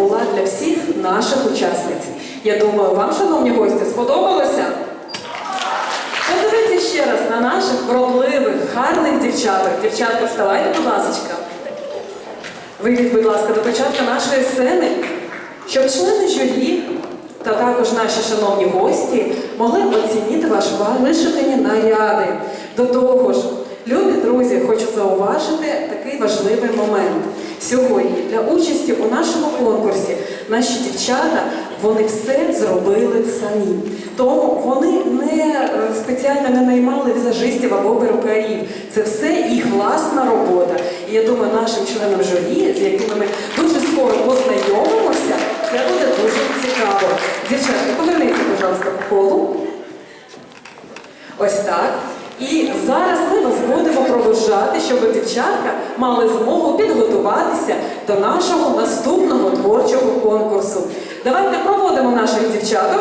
була для всіх наших учасниць. Я думаю, вам, шановні гості, сподобалося? Подивіться ще раз на наших вродливих, гарних дівчаток. Дівчатка, вставайте, будь ласка. Вийдіть, будь ласка, до початку нашої сцени, щоб члени журі та також наші шановні гості могли оцінити ваші вишукані наряди. До того ж, любі друзі, хочу зауважити такий важливий момент. Сьогодні для участі у нашому конкурсі наші дівчата вони все зробили самі. Тому вони не е, спеціально не наймали візажистів або перукарів. Це все їх власна робота. І я думаю, нашим членам журі, з якими ми дуже скоро познайомимося, це буде дуже цікаво. Дівчатка, поверніться, будь ласка, по колу. Ось так. І зараз ми вас будемо проводжати, щоб дівчатка мали змогу підготуватися до нашого наступного творчого конкурсу. Давайте проводимо наших дівчаток.